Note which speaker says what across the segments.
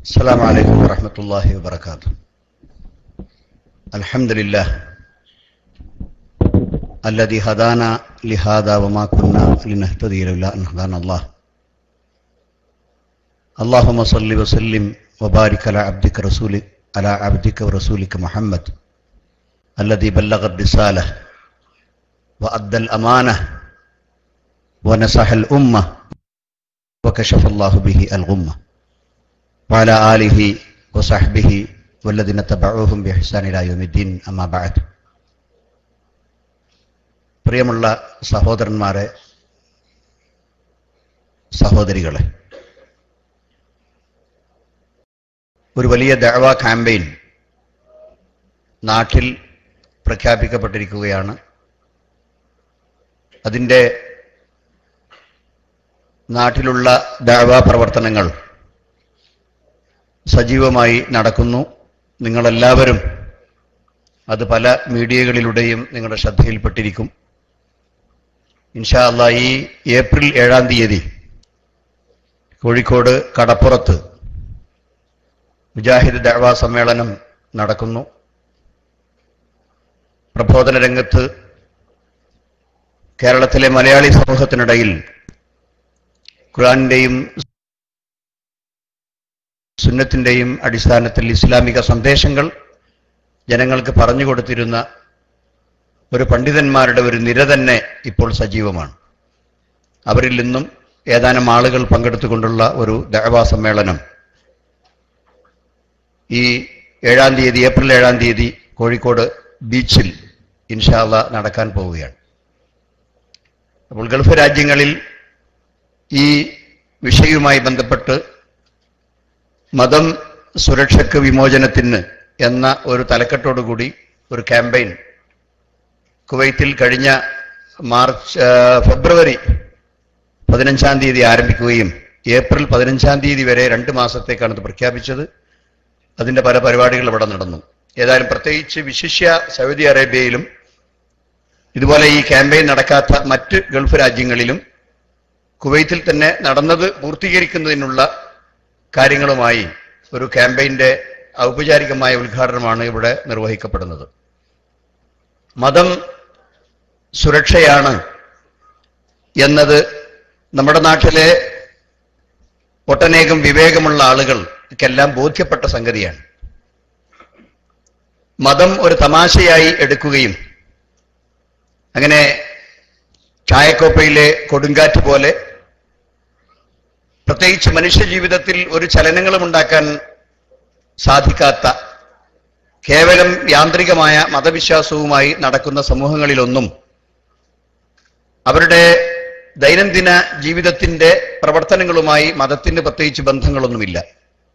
Speaker 1: السلام عليكم ورحمة الله وبركاته. الحمد لله الذي هدانا لهذا وما كنا لنهتدي لولا أن هدانا الله. اللهم صل وسلم وبارك على عبدك رسولك على عبدك ورسولك محمد الذي بلغ الرسالة وأدى الأمانة ونصح الأمة وكشف الله به الغمة. وعلى آله وصحبه والذين تبعوهم بإحسان إلى يوم الدين أما بعد പ്രിയമുള്ള സഹോദരന്മാരെ സഹോദരികളെ ഒരു വലിയ ദഅവ ക്യാമ്പയിൻ നാട്ടിൽ പ്രഖ്യാപിക്കപ്പെട്ടിരിക്കുകയാണ് അതിൻ്റെ നാട്ടിലുള്ള ദഅവ പ്രവർത്തനങ്ങൾ സജീവമായി നടക്കുന്നു. നിങ്ങളെല്ലാവരും അത് പല മീഡിയകളിലൂടെയും നിങ്ങളുടെ ശ്രദ്ധയിൽപ്പെട്ടിരിക്കും. ഇൻഷാ അല്ലാ ഈ ഏപ്രിൽ ഏഴാം തീയതി കോഴിക്കോട് കടപ്പുറത്ത് മുജാഹിദ് ദഅവ സമ്മേളനം നടക്കുന്നു. പ്രബോധന രംഗത്ത് കേരളത്തിലെ മലയാളി സമൂഹത്തിനിടയിൽ ഖുർആന്റെയും സുന്നത്തിന്റെയും അടിസ്ഥാനത്തിൽ ഇസ്ലാമിക സന്ദേശങ്ങൾ ജനങ്ങൾക്ക് പറഞ്ഞു കൊടുത്തിരുന്ന ഒരു പണ്ഡിതന്മാരുടെ ഒരു നിര തന്നെ ഇപ്പോൾ സജീവമാണ്. അവരിൽ നിന്നും ഏതാനും ആളുകൾ പങ്കെടുത്തുകൊണ്ടുള്ള ഒരു ദേവാ സമ്മേളനം. ഈ ഏഴാം തീയതി ഏപ്രിൽ ഏഴാം തീയതി കോഴിക്കോട് ബീച്ചിൽ ഇൻഷാല്ല നടക്കാൻ പോവുകയാണ്. അപ്പോൾ ഗൾഫ് രാജ്യങ്ങളിൽ ഈ വിഷയവുമായി ബന്ധപ്പെട്ട് മതം സുരക്ഷയ്ക്ക് വിമോചനത്തിന് എന്ന ഒരു തലക്കെട്ടോടുകൂടി ഒരു ക്യാമ്പയിൻ കുവൈത്തിൽ കഴിഞ്ഞ മാർച്ച് ഫെബ്രുവരി പതിനഞ്ചാം തീയതി ആരംഭിക്കുകയും ഏപ്രിൽ പതിനഞ്ചാം തീയതി വരെ രണ്ട് മാസത്തേക്കാണ് ഇത് പ്രഖ്യാപിച്ചത്. അതിന്റെ പല പരിപാടികൾ ഇവിടെ നടന്നു. ഏതായാലും പ്രത്യേകിച്ച് വിശിഷ്യ സൗദി അറേബ്യയിലും ഇതുപോലെ ഈ ക്യാമ്പയിൻ നടക്കാത്ത മറ്റ് ഗൾഫ് രാജ്യങ്ങളിലും കുവൈത്തിൽ തന്നെ നടന്നത് പൂർത്തീകരിക്കുന്നതിനുള്ള കാര്യങ്ങളുമായി ഒരു ക്യാമ്പയിന്റെ ഔപചാരികമായ ഉദ്ഘാടനമാണ് ഇവിടെ നിർവഹിക്കപ്പെടുന്നത്. മതം സുരക്ഷയാണ് എന്നത് നമ്മുടെ നാട്ടിലെ ഒട്ടനേകം വിവേകമുള്ള ആളുകൾക്കെല്ലാം ബോധ്യപ്പെട്ട സംഗതിയാണ്. മതം ഒരു തമാശയായി എടുക്കുകയും അങ്ങനെ ചായക്കോപ്പയിലെ കൊടുങ്കാറ്റ് പോലെ പ്രത്യേകിച്ച് മനുഷ്യ ജീവിതത്തിൽ ഒരു ചലനങ്ങളും ഉണ്ടാക്കാൻ സാധിക്കാത്ത കേവലം യാന്ത്രികമായ മതവിശ്വാസവുമായി നടക്കുന്ന സമൂഹങ്ങളിലൊന്നും അവരുടെ ദൈനംദിന ജീവിതത്തിന്റെ പ്രവർത്തനങ്ങളുമായി മതത്തിന് പ്രത്യേകിച്ച് ബന്ധങ്ങളൊന്നുമില്ല.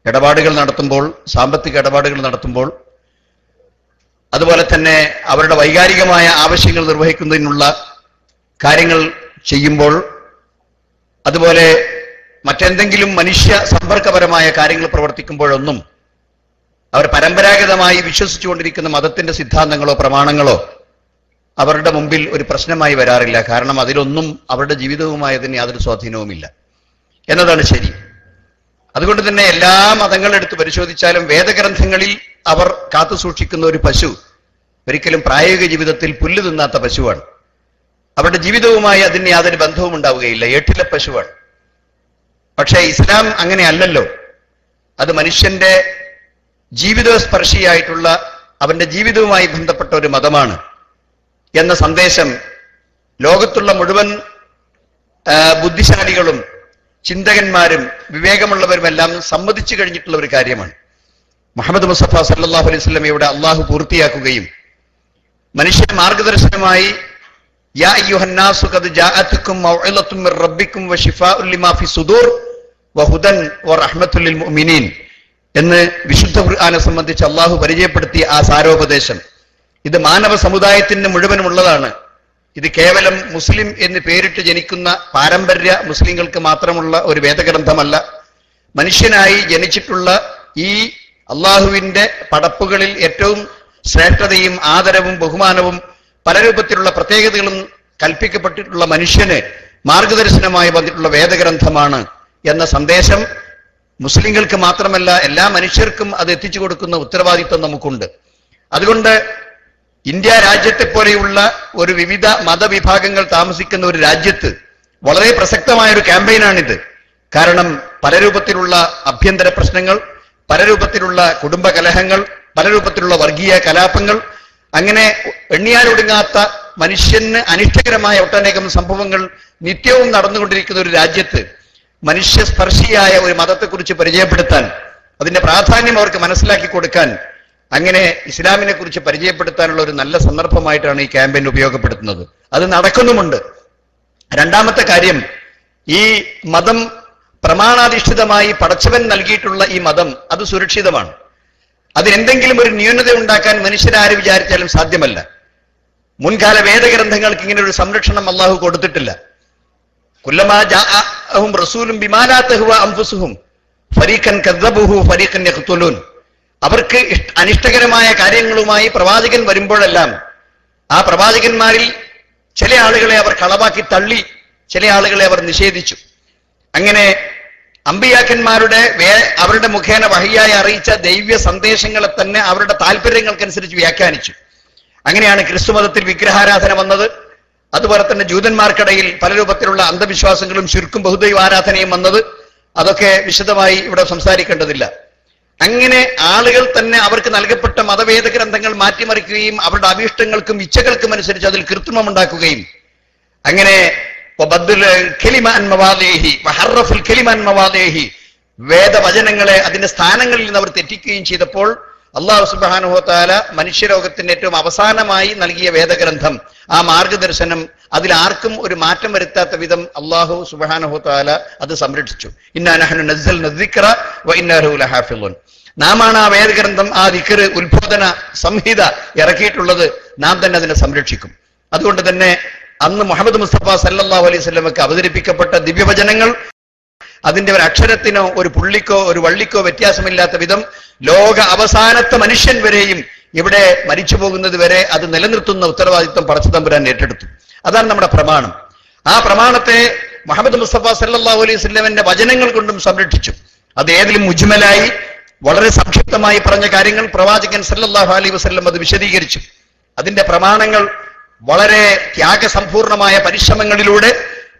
Speaker 1: ഇടപാടുകൾ നടത്തുമ്പോൾ സാമ്പത്തിക ഇടപാടുകൾ നടത്തുമ്പോൾ അതുപോലെ തന്നെ അവരുടെ വൈകാരികമായ ആവശ്യങ്ങൾ നിർവഹിക്കുന്നതിനുള്ള കാര്യങ്ങൾ ചെയ്യുമ്പോൾ അതുപോലെ മറ്റെന്തെങ്കിലും മനുഷ്യ സമ്പർക്കപരമായ കാര്യങ്ങൾ പ്രവർത്തിക്കുമ്പോഴൊന്നും അവർ പരമ്പരാഗതമായി വിശ്വസിച്ചുകൊണ്ടിരിക്കുന്ന മതത്തിന്റെ സിദ്ധാന്തങ്ങളോ പ്രമാണങ്ങളോ അവരുടെ മുമ്പിൽ ഒരു പ്രശ്നമായി വരാറില്ല. കാരണം അതിലൊന്നും അവരുടെ ജീവിതവുമായി അതിന് യാതൊരു സ്വാധീനവുമില്ല. എന്നതാണ് ശരി. അതുകൊണ്ട് തന്നെ എല്ലാ മതങ്ങളും എടുത്ത് പരിശോധിച്ചാലും വേദഗ്രന്ഥങ്ങളിൽ അവർ കാത്തു സൂക്ഷിക്കുന്ന ഒരു പശു ഒരിക്കലും പ്രായോഗിക ജീവിതത്തിൽ പുല്ല് തിന്നാത്ത പശുവാണ്. അവരുടെ ജീവിതവുമായി അതിന് യാതൊരു ബന്ധവും ഉണ്ടാവുകയില്ല ഏട്ടിലെ പശുവാണ്. പക്ഷേ ഇസ്ലാം അങ്ങനെ അല്ലല്ലോ അത് മനുഷ്യന്റെ ജീവിതസ്പർശിയായിട്ടുള്ള അവന്റെ ജീവിതവുമായി ബന്ധപ്പെട്ട ഒരു മതമാണ് എന്ന സന്ദേശം ലോകത്തുള്ള മുഴുവൻ ബുദ്ധിശാലികളും ചിന്തകന്മാരും വിവേകമുള്ളവരുമെല്ലാം സമ്മതിച്ചു കഴിഞ്ഞിട്ടുള്ള ഒരു കാര്യമാണ്. മുഹമ്മദ് മുസഫ സല്ലാഹു അലൈഹി സ്വലമയുടെ അള്ളാഹു പൂർത്തിയാക്കുകയും മനുഷ്യ മാർഗദർശനമായി യാ മിർ റബ്ബിക്കും വശിഫാഉ ലിമാ ഫി സുദൂർ വഹുദൻ ലിൽ മുഅ്മിനീൻ എന്ന് വിശുദ്ധ ഖുർആനെ സംബന്ധിച്ച് അള്ളാഹു പരിചയപ്പെടുത്തിയ ആ സാരോപദേശം. ഇത് മാനവ സമുദായത്തിന് മുഴുവനുമുള്ളതാണ്. ഇത് കേവലം മുസ്ലിം എന്ന് പേരിട്ട് ജനിക്കുന്ന പാരമ്പര്യ മുസ്ലിങ്ങൾക്ക് മാത്രമുള്ള ഒരു വേദഗ്രന്ഥമല്ല. മനുഷ്യനായി ജനിച്ചിട്ടുള്ള ഈ അള്ളാഹുവിന്റെ പടപ്പുകളിൽ ഏറ്റവും ശ്രേഷ്ഠതയും ആദരവും ബഹുമാനവും പല രൂപത്തിലുള്ള പ്രത്യേകതകളും കൽപ്പിക്കപ്പെട്ടിട്ടുള്ള മനുഷ്യന് മാർഗദർശനമായി വന്നിട്ടുള്ള വേദഗ്രന്ഥമാണ് എന്ന സന്ദേശം മുസ്ലിങ്ങൾക്ക് മാത്രമല്ല എല്ലാ മനുഷ്യർക്കും അത് എത്തിച്ചു കൊടുക്കുന്ന ഉത്തരവാദിത്വം നമുക്കുണ്ട്. അതുകൊണ്ട് ഇന്ത്യ രാജ്യത്തെ പോലെയുള്ള ഒരു വിവിധ മതവിഭാഗങ്ങൾ താമസിക്കുന്ന ഒരു രാജ്യത്ത് വളരെ പ്രസക്തമായ ഒരു ക്യാമ്പയിനാണിത്. കാരണം പല രൂപത്തിലുള്ള ആഭ്യന്തര പ്രശ്നങ്ങൾ പല രൂപത്തിലുള്ള കുടുംബ കലഹങ്ങൾ പല രൂപത്തിലുള്ള വർഗീയ കലാപങ്ങൾ അങ്ങനെ എണ്ണിയാലൊടുങ്ങാത്ത മനുഷ്യന് അനിഷ്ടകരമായ ഒട്ടനേകം സംഭവങ്ങൾ നിത്യവും നടന്നുകൊണ്ടിരിക്കുന്ന ഒരു രാജ്യത്ത് മനുഷ്യസ്പർശിയായ ഒരു മതത്തെക്കുറിച്ച് പരിചയപ്പെടുത്താൻ അതിന്റെ പ്രാധാന്യം അവർക്ക് മനസ്സിലാക്കി കൊടുക്കാൻ അങ്ങനെ ഇസ്ലാമിനെ കുറിച്ച് പരിചയപ്പെടുത്താനുള്ള ഒരു നല്ല സന്ദർഭമായിട്ടാണ് ഈ ക്യാമ്പയിൻ ഉപയോഗപ്പെടുത്തുന്നത്. അത് നടക്കുന്നുമുണ്ട്. രണ്ടാമത്തെ കാര്യം ഈ മതം പ്രമാണാധിഷ്ഠിതമായി പടച്ചവൻ നൽകിയിട്ടുള്ള ഈ മതം അത് സുരക്ഷിതമാണ്. അതിനെന്തെങ്കിലും ഒരു ന്യൂനത ഉണ്ടാക്കാൻ മനുഷ്യരാര് വിചാരിച്ചാലും സാധ്യമല്ല. മുൻകാല വേദഗ്രന്ഥങ്ങൾക്ക് ഇങ്ങനെ ഒരു സംരക്ഷണം അള്ളാഹു കൊടുത്തിട്ടില്ല. കുല്ലമാ ജാഅഹും റസൂലും ബിമാലാ അംഫുസുഹും ഫരീഖൻ കദ്ദബുഹു ഫരീഖൻ യഖ്തുലൂൻ. അവർക്ക് അനിഷ്ടകരമായ കാര്യങ്ങളുമായി പ്രവാചകൻ വരുമ്പോഴെല്ലാം ആ പ്രവാചകന്മാരിൽ ചില ആളുകളെ അവർ കളവാക്കി തള്ളി ചില ആളുകളെ അവർ നിഷേധിച്ചു. അങ്ങനെ അമ്പിയാക്കന്മാരുടെ വേ അവരുടെ മുഖേന വഹിയായി അറിയിച്ച ദൈവ്യ സന്ദേശങ്ങളെ തന്നെ അവരുടെ താല്പര്യങ്ങൾക്കനുസരിച്ച് വ്യാഖ്യാനിച്ചു. അങ്ങനെയാണ് ക്രിസ്തുമതത്തിൽ വിഗ്രഹാരാധന വന്നത്. അതുപോലെ തന്നെ ജൂതന്മാർക്കിടയിൽ പല രൂപത്തിലുള്ള അന്ധവിശ്വാസങ്ങളും ശുരുക്കും ബഹുദൈവ ആരാധനയും വന്നത്. അതൊക്കെ വിശദമായി ഇവിടെ സംസാരിക്കേണ്ടതില്ല. അങ്ങനെ ആളുകൾ തന്നെ അവർക്ക് നൽകപ്പെട്ട മതവേദ ഗ്രന്ഥങ്ങൾ മാറ്റിമറിക്കുകയും അവരുടെ അഭീഷ്ടങ്ങൾക്കും ഇച്ഛകൾക്കും അനുസരിച്ച് അതിൽ കൃത്രിമം ഉണ്ടാക്കുകയും അങ്ങനെ വേദവചനങ്ങളെ അതിന്റെ സ്ഥാനങ്ങളിൽ നിന്ന് അവർ തെറ്റിക്കുകയും ചെയ്തപ്പോൾ അള്ളാഹു സുബാനുഹോത്താല മനുഷ്യരോഗത്തിന്റെ ഏറ്റവും അവസാനമായി നൽകിയ വേദഗ്രന്ഥം ആ മാർഗദർശനം അതിൽ ആർക്കും ഒരു മാറ്റം വരുത്താത്ത വിധം അള്ളാഹു സുബാനുഹോത്താല അത് സംരക്ഷിച്ചു. നാമാണ് ആ വേദഗ്രന്ഥം ആ ദിക്കർ ഉത്ബോധന സംഹിത ഇറക്കിയിട്ടുള്ളത്. നാം തന്നെ അതിനെ സംരക്ഷിക്കും. അതുകൊണ്ട് തന്നെ അന്ന് മുഹമ്മദ് മുസ്തഫ സല്ലല്ലാഹു അലൈഹി സ്വലമക്ക് അവതരിപ്പിക്കപ്പെട്ട ദിവ്യവചനങ്ങൾ അതിന്റെ ഒരു അക്ഷരത്തിനോ ഒരു പുള്ളിക്കോ ഒരു വള്ളിക്കോ വ്യത്യാസമില്ലാത്ത വിധം ലോക അവസാനത്തെ മനുഷ്യൻ വരെയും ഇവിടെ മരിച്ചു പോകുന്നത് വരെ അത് നിലനിർത്തുന്ന ഉത്തരവാദിത്വം പടച്ചതമ്പുരാൻ ഏറ്റെടുത്തു. അതാണ് നമ്മുടെ പ്രമാണം. ആ പ്രമാണത്തെ മുഹമ്മദ് മുസ്തഫ സല്ലല്ലാഹു അലൈഹി വസല്ലമന്റെ വചനങ്ങൾ കൊണ്ടും സംരക്ഷിച്ചു. അത് ഏതിലും മുജ്മലായി വളരെ സംക്ഷിപ്തമായി പറഞ്ഞ കാര്യങ്ങൾ പ്രവാചകൻ സല്ലാഹു അലൈഹി വസല്ലം അത് വിശദീകരിച്ചു. അതിന്റെ പ്രമാണങ്ങൾ വളരെ ത്യാഗസമ്പൂർണമായ പരിശ്രമങ്ങളിലൂടെ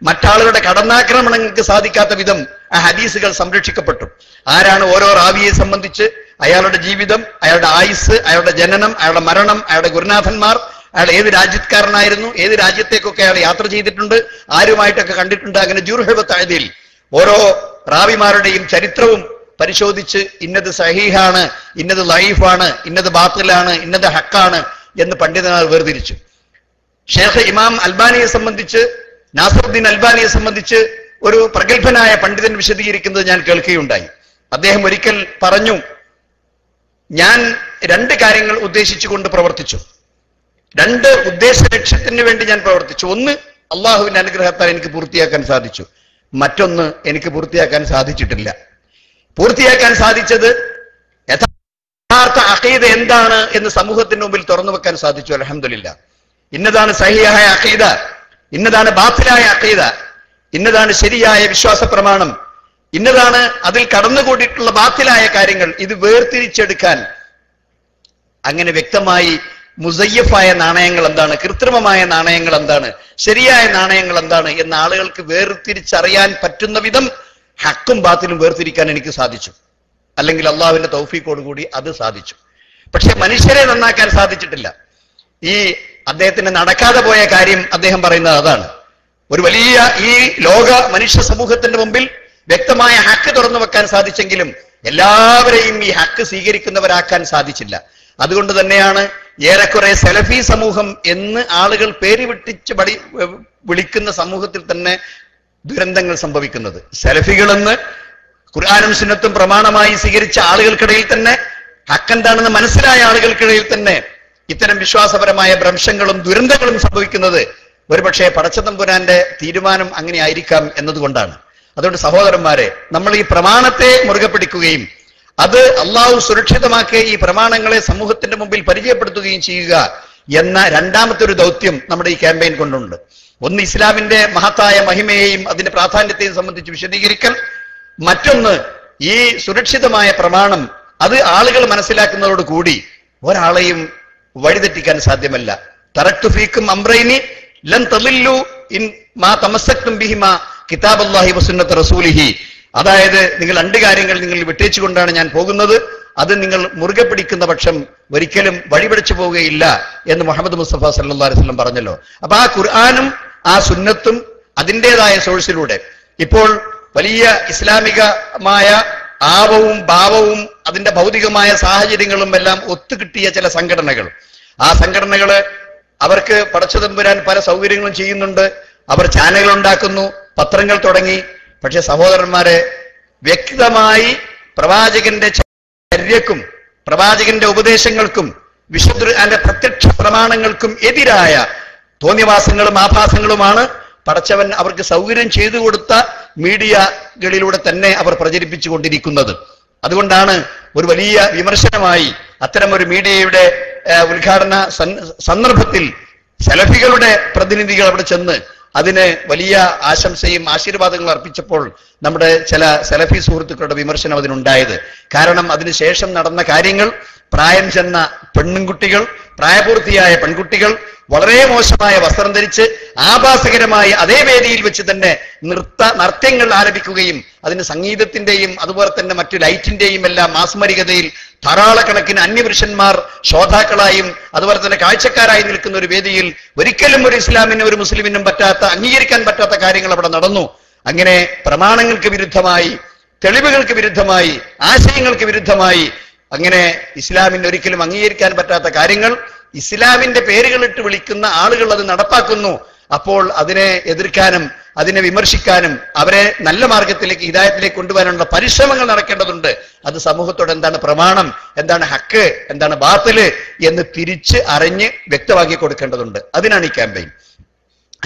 Speaker 1: മറ്റാളുകളുടെ കടന്നാക്രമണങ്ങൾക്ക് സാധിക്കാത്ത വിധം ആ ഹദീസുകൾ സംരക്ഷിക്കപ്പെട്ടു. ആരാണ് ഓരോ റാവിയെ സംബന്ധിച്ച് അയാളുടെ ജീവിതം അയാളുടെ ആയുസ് അയാളുടെ ജനനം അയാളുടെ മരണം അയാളുടെ ഗുരുനാഥന്മാർ അയാൾ ഏത് രാജ്യക്കാരനായിരുന്നു ഏത് രാജ്യത്തേക്കൊക്കെ അയാൾ യാത്ര ചെയ്തിട്ടുണ്ട് ആരുമായിട്ടൊക്കെ കണ്ടിട്ടുണ്ട് അങ്ങനെ ജൂർഹിബത്തായതിൽ ഓരോ റാവിമാരുടെയും ചരിത്രവും പരിശോധിച്ച് ഇന്നത് സഹീഹാണ് ഇന്നത് ലൈഫാണ് ഇന്നത് ബാത്തിലാണ് ഇന്നത് ഹക്കാണ് എന്ന് പണ്ഡിതന്മാർ വേർതിരിച്ചു. ഷേഖ് ഇമാം അൽബാനിയെ സംബന്ധിച്ച് നാസറുദ്ദീൻ അൽബാനിയെ സംബന്ധിച്ച് ഒരു പ്രഗത്ഭനായ പണ്ഡിതൻ വിശദീകരിക്കുന്നത് ഞാൻ കേൾക്കുകയുണ്ടായി. അദ്ദേഹം ഒരിക്കൽ പറഞ്ഞു ഞാൻ രണ്ട് കാര്യങ്ങൾ ഉദ്ദേശിച്ചുകൊണ്ട് പ്രവർത്തിച്ചു. രണ്ട് ഉദ്ദേശ ലക്ഷ്യത്തിന് വേണ്ടി ഞാൻ പ്രവർത്തിച്ചു. ഒന്ന് അള്ളാഹുവിന്റെ അനുഗ്രഹത്താൽ എനിക്ക് പൂർത്തിയാക്കാൻ സാധിച്ചു. മറ്റൊന്ന് എനിക്ക് പൂർത്തിയാക്കാൻ സാധിച്ചിട്ടില്ല. പൂർത്തിയാക്കാൻ സാധിച്ചത് യഥാർത്ഥ അഖീദ എന്താണ് എന്ന് സമൂഹത്തിന് മുമ്പിൽ തുറന്നു വെക്കാൻ സാധിച്ചു. അലഹമില്ല ഇന്നതാണ് സഹിയായ അഖീദ. ഇന്നതാണ് ബാത്തിലായ അഖീദ. ഇന്നതാണ് ശരിയായ വിശ്വാസ പ്രമാണം. ഇന്നതാണ് അതിൽ കടന്നുകൂടിയിട്ടുള്ള ബാത്തിലായ കാര്യങ്ങൾ. ഇത് വേർതിരിച്ചെടുക്കാൻ. അങ്ങനെ വ്യക്തമായി മുസയ്യഫായ നാണയങ്ങൾ എന്താണ്? കൃത്രിമമായ നാണയങ്ങൾ എന്താണ്? ശരിയായ നാണയങ്ങൾ എന്താണ്? എന്ന ആളുകൾക്ക് വേർതിരിച്ചറിയാൻ പറ്റുന്ന വിധം ഹക്കും ബാത്തിലും വേർതിരിക്കാൻ എനിക്ക് സാധിച്ചു. അല്ലെങ്കിൽ അള്ളാഹുവിന്റെ തൗഫീക്കോടുകൂടി കൂടി അത് സാധിച്ചു. പക്ഷെ മനുഷ്യരെ നന്നാക്കാൻ സാധിച്ചിട്ടില്ല. ഈ അദ്ദേഹത്തിന് നടക്കാതെ പോയ കാര്യം അദ്ദേഹം പറയുന്നത് അതാണ്. ഒരു വലിയ ഈ ലോക മനുഷ്യ സമൂഹത്തിന്റെ മുമ്പിൽ വ്യക്തമായ ഹക്ക് തുറന്നു വെക്കാൻ സാധിച്ചെങ്കിലും എല്ലാവരെയും ഈ ഹക്ക് സ്വീകരിക്കുന്നവരാക്കാൻ സാധിച്ചില്ല. അതുകൊണ്ട് തന്നെയാണ് ഏറെക്കുറെ സെലഫി സമൂഹം എന്ന് ആളുകൾ പേര് വിട്ടിച്ച് പടി വിളിക്കുന്ന സമൂഹത്തിൽ തന്നെ ദുരന്തങ്ങൾ സംഭവിക്കുന്നത്. സെലഫികളെന്ന് ഖുർആാനും സുന്നത്തും പ്രമാണമായി സ്വീകരിച്ച ആളുകൾക്കിടയിൽ തന്നെ ഹക്കെന്താണെന്ന് മനസ്സിലായ ആളുകൾക്കിടയിൽ തന്നെ ഇത്തരം വിശ്വാസപരമായ ഭ്രംശങ്ങളും ദുരന്തങ്ങളും സംഭവിക്കുന്നത് ഒരുപക്ഷെ പടച്ചതമ്പുരാന്റെ തീരുമാനം അങ്ങനെ ആയിരിക്കാം എന്നതുകൊണ്ടാണ്. അതുകൊണ്ട് സഹോദരന്മാരെ നമ്മൾ ഈ പ്രമാണത്തെ മുറുകെ പിടിക്കുകയും അത് അള്ളാഹു സുരക്ഷിതമാക്കി ഈ പ്രമാണങ്ങളെ സമൂഹത്തിന്റെ മുമ്പിൽ പരിചയപ്പെടുത്തുകയും ചെയ്യുക എന്ന രണ്ടാമത്തെ ഒരു ദൗത്യം നമ്മുടെ ഈ ക്യാമ്പയിൻ കൊണ്ടുണ്ട്. ഒന്ന് ഇസ്ലാമിന്റെ മഹത്തായ മഹിമയെയും അതിന്റെ പ്രാധാന്യത്തെയും സംബന്ധിച്ച് വിശദീകരിക്കൽ. മറ്റൊന്ന് ഈ സുരക്ഷിതമായ പ്രമാണം അത് ആളുകൾ മനസ്സിലാക്കുന്നതോട് കൂടി ഒരാളെയും വഴിതെറ്റിക്കാൻ സാധ്യമല്ല. തറക്തു അതായത് നിങ്ങൾ രണ്ട് കാര്യങ്ങൾ നിങ്ങൾ വിട്ടേച്ചുകൊണ്ടാണ് ഞാൻ പോകുന്നത്. അത് നിങ്ങൾ മുറുകെ പിടിക്കുന്ന പക്ഷം ഒരിക്കലും വഴിപിടിച്ചു പോവുകയില്ല എന്ന് മുഹമ്മദ് മുസ്തഫ സല്ലാ അലൈഹി വസല്ലം പറഞ്ഞല്ലോ. അപ്പൊ ആ ഖുർആാനും ആ സുന്നത്തും അതിന്റെതായ സോഴ്സിലൂടെ. ഇപ്പോൾ വലിയ ഇസ്ലാമികമായ ആവവും ഭാവവും അതിന്റെ ഭൗതികമായ സാഹചര്യങ്ങളും എല്ലാം ഒത്തുകിട്ടിയ ചില സംഘടനകൾ. ആ സംഘടനകൾ അവർക്ക് പടച്ചതമ്പുരാൻ പല സൗകര്യങ്ങളും ചെയ്യുന്നുണ്ട്. അവർ ചാനലുകൾ ഉണ്ടാക്കുന്നു പത്രങ്ങൾ തുടങ്ങി. പക്ഷെ സഹോദരന്മാരെ വ്യക്തമായി പ്രവാചകന്റെ ചര്യക്കും പ്രവാചകന്റെ ഉപദേശങ്ങൾക്കും വിശുദ്ധ പ്രത്യക്ഷ പ്രമാണങ്ങൾക്കും എതിരായ തോന്നിവാസങ്ങളും ആഭാസങ്ങളുമാണ് പടച്ചവൻ അവർക്ക് സൗകര്യം ചെയ്തു കൊടുത്ത മീഡിയകളിലൂടെ തന്നെ അവർ പ്രചരിപ്പിച്ചു കൊണ്ടിരിക്കുന്നത് അതുകൊണ്ടാണ് ഒരു വലിയ വിമർശനമായി അത്തരം ഒരു മീഡിയയുടെ ഉദ്ഘാടന സന്ദർഭത്തിൽ സെലഫികളുടെ പ്രതിനിധികൾ അവിടെ ചെന്ന് അതിന് വലിയ ആശംസയും ആശീർവാദങ്ങളും അർപ്പിച്ചപ്പോൾ നമ്മുടെ ചില സെലഫി സുഹൃത്തുക്കളുടെ വിമർശനം അതിനുണ്ടായത്. കാരണം അതിനുശേഷം നടന്ന കാര്യങ്ങൾ പ്രായം ചെന്ന പെണ്ണുകുട്ടികൾ പ്രായപൂർത്തിയായ പെൺകുട്ടികൾ വളരെ മോശമായ വസ്ത്രം ധരിച്ച് ആഭാസകരമായ അതേ വേദിയിൽ വെച്ച് തന്നെ നൃത്ത നൃത്യങ്ങൾ ആരംഭിക്കുകയും അതിന് സംഗീതത്തിന്റെയും അതുപോലെ തന്നെ മറ്റു ലൈറ്റിന്റെയും എല്ലാം മാസ്മരികതയിൽ ധാരാളക്കണക്കിന് അന്യപുരുഷന്മാർ ശ്രോതാക്കളായും അതുപോലെ തന്നെ കാഴ്ചക്കാരായി നിൽക്കുന്ന ഒരു വേദിയിൽ ഒരിക്കലും ഒരു ഇസ്ലാമിനും ഒരു മുസ്ലിമിനും പറ്റാത്ത അംഗീകരിക്കാൻ പറ്റാത്ത കാര്യങ്ങൾ അവിടെ നടന്നു. അങ്ങനെ പ്രമാണങ്ങൾക്ക് വിരുദ്ധമായി തെളിവുകൾക്ക് വിരുദ്ധമായി ആശയങ്ങൾക്ക് വിരുദ്ധമായി അങ്ങനെ ഇസ്ലാമിന് ഒരിക്കലും അംഗീകരിക്കാൻ പറ്റാത്ത കാര്യങ്ങൾ ഇസ്ലാമിന്റെ പേരുകളിട്ട് വിളിക്കുന്ന ആളുകൾ അത് നടപ്പാക്കുന്നു. അപ്പോൾ അതിനെ എതിർക്കാനും അതിനെ വിമർശിക്കാനും അവരെ നല്ല മാർഗത്തിലേക്ക് ഹിതായത്തിലേക്ക് കൊണ്ടുവരാനുള്ള പരിശ്രമങ്ങൾ നടക്കേണ്ടതുണ്ട്. അത് സമൂഹത്തോട് എന്താണ് പ്രമാണം എന്താണ് ഹക്ക് എന്താണ് ബാത്തിൽ എന്ന് തിരിച്ച് അറിഞ്ഞ് വ്യക്തമാക്കി കൊടുക്കേണ്ടതുണ്ട്. അതിനാണ് ഈ ക്യാമ്പയിൻ.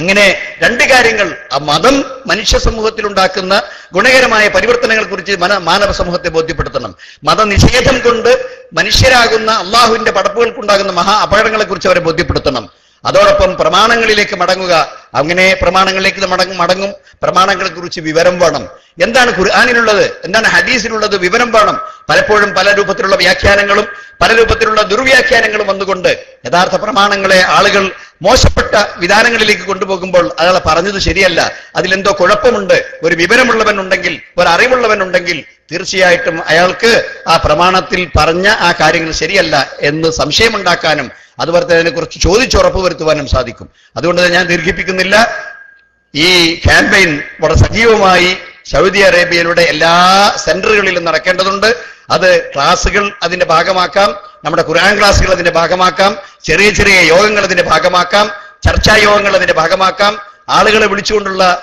Speaker 1: അങ്ങനെ രണ്ട് കാര്യങ്ങൾ ആ മതം മനുഷ്യ സമൂഹത്തിൽ ഉണ്ടാക്കുന്ന ഗുണകരമായ പരിവർത്തനങ്ങളെ കുറിച്ച് മന മാനവ സമൂഹത്തെ ബോധ്യപ്പെടുത്തണം. മതനിഷേധം കൊണ്ട് മനുഷ്യരാകുന്ന അള്ളാഹുവിന്റെ പടപ്പുകൾക്കുണ്ടാകുന്ന മഹാ അപകടങ്ങളെ കുറിച്ച് അവരെ ബോധ്യപ്പെടുത്തണം. അതോടൊപ്പം പ്രമാണങ്ങളിലേക്ക് മടങ്ങുക. അങ്ങനെ പ്രമാണങ്ങളിലേക്ക് മടങ്ങും മടങ്ങും പ്രമാണങ്ങളെ കുറിച്ച് വിവരം വേണം. എന്താണ് ഖുർആാനിലുള്ളത്? എന്താണ് ഹദീസിലുള്ളത്? വിവരം വേണം. പലപ്പോഴും പല രൂപത്തിലുള്ള വ്യാഖ്യാനങ്ങളും പല രൂപത്തിലുള്ള ദുർവ്യാഖ്യാനങ്ങളും വന്നുകൊണ്ട് യഥാർത്ഥ പ്രമാണങ്ങളെ ആളുകൾ മോശപ്പെട്ട വിധാനങ്ങളിലേക്ക് കൊണ്ടുപോകുമ്പോൾ അയാളെ പറഞ്ഞത് ശരിയല്ല. അതിലെന്തോ കുഴപ്പമുണ്ട്. ഒരു വിവരമുള്ളവൻ ഉണ്ടെങ്കിൽ ഒരു അറിവുള്ളവൻ ഉണ്ടെങ്കിൽ തീർച്ചയായിട്ടും അയാൾക്ക് ആ പ്രമാണത്തിൽ പറഞ്ഞ ആ കാര്യങ്ങൾ ശരിയല്ല എന്ന് സംശയമുണ്ടാക്കാനും അതുപോലെ തന്നെ അതിനെക്കുറിച്ച് ചോദിച്ചുറപ്പ് വരുത്തുവാനും സാധിക്കും. അതുകൊണ്ട് ഞാൻ ദീർഘിപ്പിക്കുന്നില്ല. ഈ ക്യാമ്പയിൻ വളരെ സജീവമായി സൗദി അറേബ്യയിലൂടെ എല്ലാ സെന്ററുകളിലും നടക്കേണ്ടതുണ്ട്. അത് ക്ലാസുകൾ അതിന്റെ ഭാഗമാക്കാം. നമ്മുടെ ഖുർആൻ ക്ലാസ്സുകൾ അതിന്റെ ഭാഗമാക്കാം. ചെറിയ ചെറിയ യോഗങ്ങൾ അതിന്റെ ഭാഗമാക്കാം. ചർച്ചാ യോഗങ്ങൾ അതിന്റെ ഭാഗമാക്കാം. ആളുകളെ വിളിച്ചുകൊണ്ടുള്ള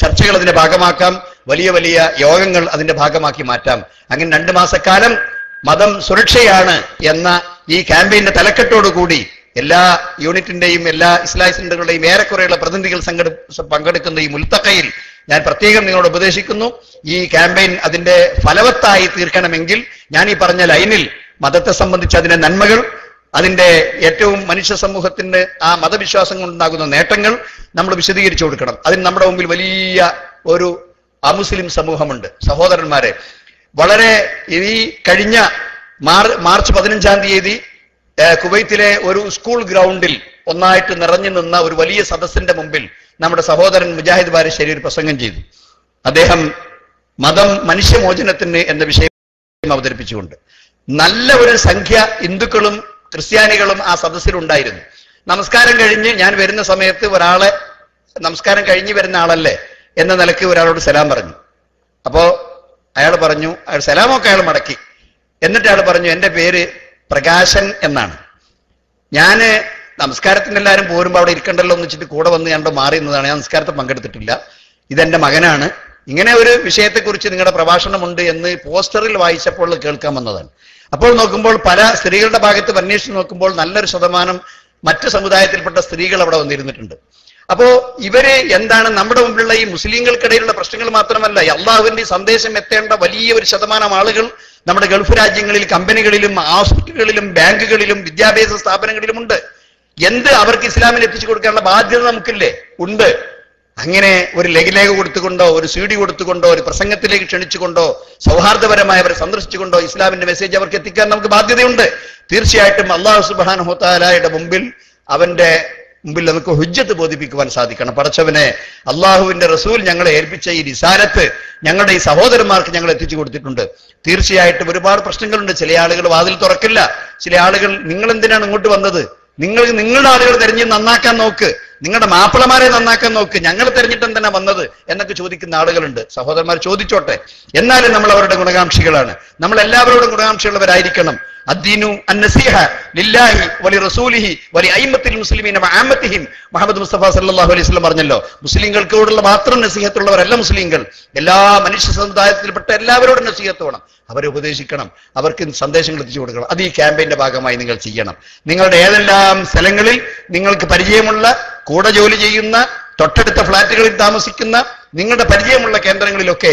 Speaker 1: ചർച്ചകൾ അതിന്റെ ഭാഗമാക്കാം. വലിയ വലിയ യോഗങ്ങൾ അതിന്റെ ഭാഗമാക്കി മാറ്റാം. അങ്ങനെ രണ്ടു മാസക്കാലം മതം സുരക്ഷയാണ് എന്ന ഈ ക്യാമ്പയിന്റെ തലക്കെട്ടോടുകൂടി എല്ലാ യൂണിറ്റിന്റെയും എല്ലാ ഇസ്ലാം സെന്ററുകളുടെയും ഏറെക്കുറെയുള്ള പ്രതിനിധികൾ സംഘടി പങ്കെടുക്കുന്ന ഈ മുൽത്തക്കയിൽ ഞാൻ പ്രത്യേകം നിങ്ങളോട് ഉപദേശിക്കുന്നു. ഈ ക്യാമ്പയിൻ അതിന്റെ ഫലവത്തായി തീർക്കണമെങ്കിൽ ഞാൻ ഈ പറഞ്ഞ ലൈനിൽ മതത്തെ സംബന്ധിച്ച് അതിന്റെ നന്മകൾ അതിന്റെ ഏറ്റവും മനുഷ്യ സമൂഹത്തിന് ആ മതവിശ്വാസം കൊണ്ടുണ്ടാകുന്ന നേട്ടങ്ങൾ നമ്മൾ വിശദീകരിച്ചു കൊടുക്കണം. അതിന് നമ്മുടെ മുമ്പിൽ വലിയ ഒരു അമുസ്ലിം സമൂഹമുണ്ട്. സഹോദരന്മാരെ വളരെ ഈ കഴിഞ്ഞ മാർ മാർച്ച് പതിനഞ്ചാം തീയതി കുവൈത്തിലെ ഒരു സ്കൂൾ ഗ്രൗണ്ടിൽ ഒന്നായിട്ട് നിറഞ്ഞു നിന്ന ഒരു വലിയ സദസ്സിന്റെ മുമ്പിൽ നമ്മുടെ സഹോദരൻ മുജാഹിദ് ബാരശ്ശേരി ഒരു പ്രസംഗം ചെയ്തു. അദ്ദേഹം മതം മനുഷ്യമോചനത്തിന് എന്ന വിഷയം അവതരിപ്പിച്ചുകൊണ്ട്. നല്ല ഒരു സംഖ്യ ഹിന്ദുക്കളും ക്രിസ്ത്യാനികളും ആ സദസ്സിലുണ്ടായിരുന്നു. നമസ്കാരം കഴിഞ്ഞ് ഞാൻ വരുന്ന സമയത്ത് ഒരാളെ നമസ്കാരം കഴിഞ്ഞ് വരുന്ന ആളല്ലേ എന്ന നിലയ്ക്ക് ഒരാളോട് സലാം പറഞ്ഞു. അപ്പോ അയാൾ പറഞ്ഞു അയാൾ സലാമൊക്കെ അയാൾ മടക്കി. എന്നിട്ട് അയാൾ പറഞ്ഞു എന്റെ പേര് പ്രകാശൻ എന്നാണ്. ഞാൻ നമസ്കാരത്തിന് എല്ലാവരും പോരുമ്പോൾ അവിടെ ഇരിക്കണ്ടല്ലോ എന്ന് വെച്ചിട്ട് കൂടെ വന്ന് ഞാൻ മാറി നിന്നതാണ്. ഞാൻ നമസ്കാരത്തിൽ പങ്കെടുത്തിട്ടില്ല. ഇതെന്റെ മകനാണ്. ഇങ്ങനെ ഒരു വിഷയത്തെക്കുറിച്ച് നിങ്ങളുടെ പ്രഭാഷണമുണ്ട് എന്ന് പോസ്റ്ററിൽ വായിച്ചപ്പോൾ കേൾക്കാൻ വന്നതാണ്. അപ്പോൾ നോക്കുമ്പോൾ പല സ്ത്രീകളുടെ ഭാഗത്ത് അന്വേഷിച്ച് നോക്കുമ്പോൾ നല്ലൊരു ശതമാനം മറ്റ് സമുദായത്തിൽപ്പെട്ട സ്ത്രീകൾ അവിടെ വന്നിരുന്നിട്ടുണ്ട്. അപ്പോ ഇവർ എന്താണ് നമ്മുടെ മുമ്പിലുള്ള ഈ മുസ്ലിങ്ങൾക്കിടയിലുള്ള പ്രശ്നങ്ങൾ മാത്രമല്ല അള്ളാഹുവിന്റെ സന്ദേശം എത്തേണ്ട വലിയ ഒരു ശതമാനം ആളുകൾ നമ്മുടെ ഗൾഫ് രാജ്യങ്ങളിൽ കമ്പനികളിലും ഹോസ്പിറ്റലുകളിലും ബാങ്കുകളിലും വിദ്യാഭ്യാസ സ്ഥാപനങ്ങളിലും ഉണ്ട്. എന്ത് അവർക്ക് ഇസ്ലാമിൽ എത്തിച്ചു കൊടുക്കാനുള്ള ബാധ്യത നമുക്കില്ലേ? ഉണ്ട്. അങ്ങനെ ഒരു ലഘുലേഖ കൊടുത്തുകൊണ്ടോ ഒരു സി ഡി കൊടുത്തുകൊണ്ടോ ഒരു പ്രസംഗത്തിലേക്ക് ക്ഷണിച്ചുകൊണ്ടോ സൗഹാർദ്ദപരമായി അവരെ സന്ദർശിച്ചുകൊണ്ടോ ഇസ്ലാമിന്റെ മെസ്സേജ് അവർക്ക് എത്തിക്കാൻ നമുക്ക് ബാധ്യതയുണ്ട്. തീർച്ചയായിട്ടും അള്ളാഹു സുബാൻ ഹോത്താലായുടെ മുമ്പിൽ അവന്റെ മുമ്പിൽ നമുക്ക് ഹുജ്ജത്ത് ബോധിപ്പിക്കുവാൻ സാധിക്കണം. പടച്ചവനെ അള്ളാഹുവിന്റെ റസൂൽ ഞങ്ങളെ ഏൽപ്പിച്ച ഈ നിസാരത്ത് ഞങ്ങളുടെ ഈ സഹോദരന്മാർക്ക് ഞങ്ങൾ എത്തിച്ചു കൊടുത്തിട്ടുണ്ട്. തീർച്ചയായിട്ടും ഒരുപാട് പ്രശ്നങ്ങളുണ്ട്. ചില ആളുകൾ വാതിൽ തുറക്കില്ല. ചില ആളുകൾ നിങ്ങൾ എന്തിനാണ് ഇങ്ങോട്ട് വന്നത്? നിങ്ങൾ നിങ്ങളുടെ ആളുകൾ തെരഞ്ഞ് നന്നാക്കാൻ നോക്ക്. നിങ്ങളുടെ മാപ്പിളമാരെ നന്നാക്കാൻ നോക്ക്. ഞങ്ങൾ തെരഞ്ഞിട്ട് തന്നെ വന്നത് എന്നൊക്കെ ചോദിക്കുന്ന ആളുകളുണ്ട്. സഹോദരന്മാർ ചോദിച്ചോട്ടെ. എന്നാലും നമ്മൾ അവരുടെ ഗുണകാംക്ഷികളാണ്. നമ്മൾ എല്ലാവരോടും ഗുണകാംക്ഷിയുള്ളവരായിരിക്കണം. അദ്ദീനു അന്നസീഹ ലില്ലാഹി വലി റസൂലിഹി മുസ്ലിമീന മുഹമ്മദ് മുസ്തഫ അലൈഹി പറഞ്ഞല്ലോ മുസ്ലിങ്ങൾക്കോടുള്ള മാത്രം നസീഹത്തുള്ളവരല്ല മുസ്ലിങ്ങൾ. എല്ലാ മനുഷ്യ സമുദായത്തിൽപ്പെട്ട എല്ലാവരോടും നസീഹത്തോണം അവരെ ഉപദേശിക്കണം. അവർക്ക് സന്ദേശങ്ങൾ എത്തിച്ചു കൊടുക്കണം. അത് ഈ ക്യാമ്പയിന്റെ ഭാഗമായി നിങ്ങൾ ചെയ്യണം. നിങ്ങളുടെ ഏതെല്ലാം സ്ഥലങ്ങളിൽ നിങ്ങൾക്ക് പരിചയമുള്ള കൂടെ ജോലി ചെയ്യുന്ന തൊട്ടടുത്ത ഫ്ളാറ്റുകളിൽ താമസിക്കുന്ന നിങ്ങളുടെ പരിചയമുള്ള കേന്ദ്രങ്ങളിലൊക്കെ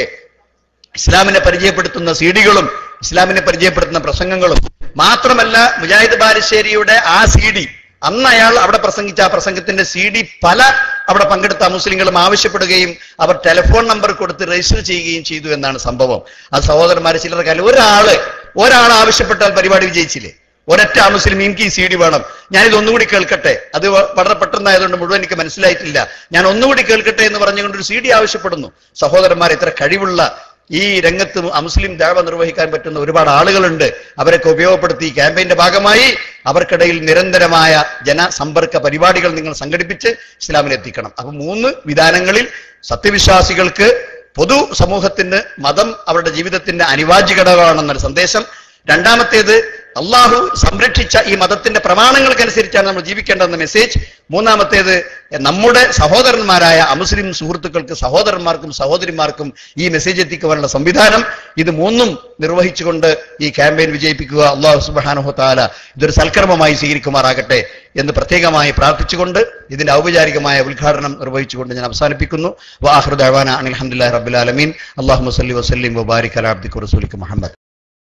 Speaker 1: ഇസ്ലാമിനെ പരിചയപ്പെടുത്തുന്ന സീഡികളും ഇസ്ലാമിനെ പരിചയപ്പെടുത്തുന്ന പ്രസംഗങ്ങളും മാത്രമല്ല മുജാഹിദ് ബാലുശ്ശേരിയുടെ ആ സി ഡി അന്ന് അയാൾ അവിടെ പ്രസംഗിച്ച ആ പ്രസംഗത്തിന്റെ സി ഡി പല അവിടെ പങ്കെടുത്ത മുസ്ലിങ്ങളും ആവശ്യപ്പെടുകയും അവർ ടെലിഫോൺ നമ്പർ കൊടുത്ത് രജിസ്റ്റർ ചെയ്യുകയും ചെയ്തു എന്നാണ് സംഭവം. ആ സഹോദരന്മാരെ ചിലർക്ക് അല്ല ഒരാൾ ഒരാൾ ആവശ്യപ്പെട്ടാൽ പരിപാടി വിജയിച്ചില്ലേ? ഒരൊറ്റ ആ മുസ്ലിം എനിക്ക് ഈ സി ഡി വേണം. ഞാനിത് ഒന്നുകൂടി കേൾക്കട്ടെ? അത് വളരെ പെട്ടെന്നായതുകൊണ്ട് മുഴുവൻ എനിക്ക് മനസ്സിലായിട്ടില്ല. ഞാൻ ഒന്നുകൂടി കേൾക്കട്ടെ എന്ന് പറഞ്ഞുകൊണ്ട് ഒരു സി ഡി ആവശ്യപ്പെടുന്നു. സഹോദരന്മാർ ഇത്ര കഴിവുള്ള ഈ രംഗത്ത് അമുസ്ലിം ദാവ നിർവഹിക്കാൻ പറ്റുന്ന ഒരുപാട് ആളുകളുണ്ട്. അവരൊക്കെ ഉപയോഗപ്പെടുത്തി ക്യാമ്പയിന്റെ ഭാഗമായി അവർക്കിടയിൽ നിരന്തരമായ ജനസമ്പർക്ക പരിപാടികൾ നിങ്ങൾ സംഘടിപ്പിച്ച് ഇസ്ലാമിൽ എത്തിക്കണം. അപ്പൊ മൂന്ന് വിധാനങ്ങളിൽ സത്യവിശ്വാസികൾക്ക് പൊതു സമൂഹത്തിന് മതം അവരുടെ ജീവിതത്തിന്റെ അനിവാര്യ ഘടകമാണെന്നൊരു സന്ദേശം. രണ്ടാമത്തേത് അള്ളാഹു സംരക്ഷിച്ച ഈ മതത്തിന്റെ പ്രമാണങ്ങൾക്കനുസരിച്ചാണ് നമ്മൾ ജീവിക്കേണ്ടതെന്ന മെസ്സേജ് മൂന്നാമത്തേത് നമ്മുടെ സഹോദരന്മാരായ അമുസ്ലിം സുഹൃത്തുക്കൾക്ക് സഹോദരന്മാർക്കും സഹോദരിമാർക്കും ഈ മെസ്സേജ് എത്തിക്കുവാനുള്ള സംവിധാനം. ഇത് മൂന്നും നിർവഹിച്ചുകൊണ്ട് ഈ ക്യാമ്പയിൻ വിജയിപ്പിക്കുക അള്ളാഹു സുബാനഹു താല ഇതൊരു സൽക്കർമ്മമായി സ്വീകരിക്കുമാറാകട്ടെ എന്ന് പ്രത്യേകമായി പ്രാർത്ഥിച്ചുകൊണ്ട് ഇതിന്റെ ഔപചാരികമായ ഉദ്ഘാടനം നിർവഹിച്ചുകൊണ്ട് ഞാൻ അവസാനിപ്പിക്കുന്നു. വാഹൃദാന അനിൽ അഹമ്മദില്ലാ റബ്ബുലാലമീൻ അള്ളാഹു വസ്ലിം വസ്ലിം വബാരിഖ് അലാബ്ദിഖ് റസൂലിക്ക് മുഹമ്മദ്.